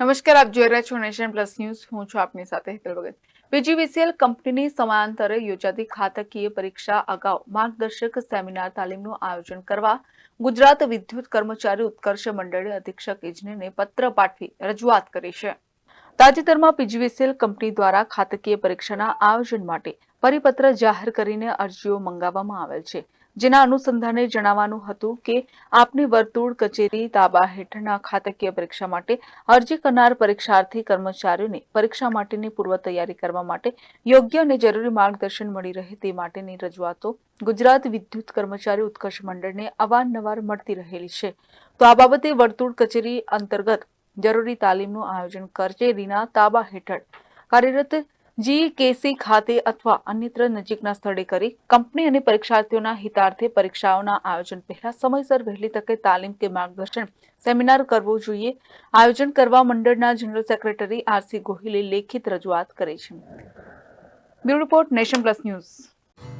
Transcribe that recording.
નમસ્કાર, આપ જોઈ રહ્યા છો નેશન પ્લસ ન્યૂઝ. હું છું આપની સાથે હેતલ ભગત. પીજીવીસીએલ કંપનીની સમાંતરે યોજાતી ખાતકીય પરીક્ષા અગાઉ માર્ગદર્શક સેમિનાર તાલીમનું આયોજન કરવા ગુજરાત વિદ્યુત કર્મચારી ઉત્કર્ષ મંડળે અધિક્ષક ઇજનેરને પત્ર પાઠવી રજૂઆત કરી છે. તાજેતરમાં પીજીવીસીએલ કંપની દ્વારા ખાતકીય પરીક્ષાના આયોજન માટે પરિપત્ર જાહેર કરીને અરજીઓ મંગાવવામાં આવેલ છે. જેના અનુસંધાને જણાવવાનું હતું કે, આપની વર્તુળ કચેરી તાબા હેઠળના ખાતકીય પરીક્ષા માટે અરજી કરનાર પરીક્ષાર્થી કર્મચારીઓને પરીક્ષા માટેની પૂર્વ તૈયારી કરવા માટે યોગ્ય અને જરૂરી માર્ગદર્શન મળી રહે તે માટેની રજૂઆતો ગુજરાત વિદ્યુત કર્મચારી ઉત્કર્ષ મંડળને અવારનવાર મળતી રહેલી છે. તો આ બાબતે વર્તુળ કચેરી અંતર્ગત જરૂરી તાલીમનું આયોજન કચેરીના તાબા હેઠળ. કાર્યરત જીકેસી ખાતે અથવા અન્યત્ર નજીકના સ્થળે કરી કંપની અને પરીક્ષાર્થીઓના હિતાર્થે પરીક્ષાઓના આયોજન. પહેલા સમયસર વહેલી તકે તાલીમ કે માર્ગદર્શન સેમિનાર કરવો જોઈએ. આયોજન કરવા મંડળના જનરલ સેક્રેટરી આરસી ગોહિલે લેખિત રજૂઆત કરી છે. Bureau report Nation Plus News.